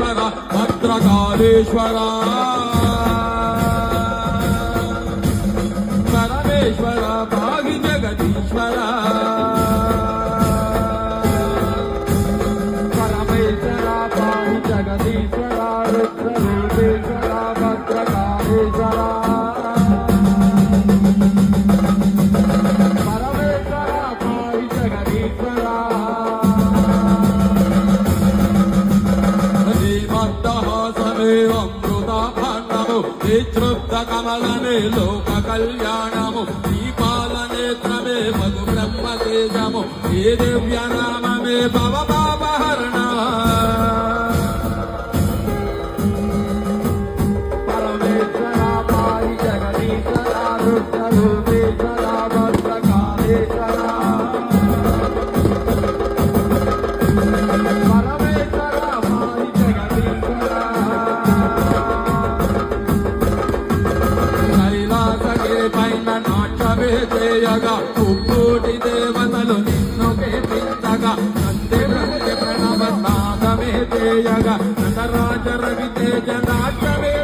పరమేశ్వర భద్రకాళేశ్వర. పరమేశ్వర భాగి జగదీశ్వర. పరమేశ్వర భాగి జగదీశ్వర రుద్రరూపేశ్వర. భద్రకాళేశ్వర శ్రీమద్దహాసమేవమృతాభరణము వితృప్త కమలనే లోక కళ్యాణము. దీపాల నేత్రమే మధు బ్రహ్మ తేజము. ఏ దివ్య నామమే భవ పాపహరణ పరమేశ్వర పాయి జగదీశ్వర చేయగా ఉప్పూటి దేవతలు నిన్ను కీర్తించగా నంది భక్తి ప్రణవ నాదమే చేయగా నటరాజ రవి తేజ నాట్యమే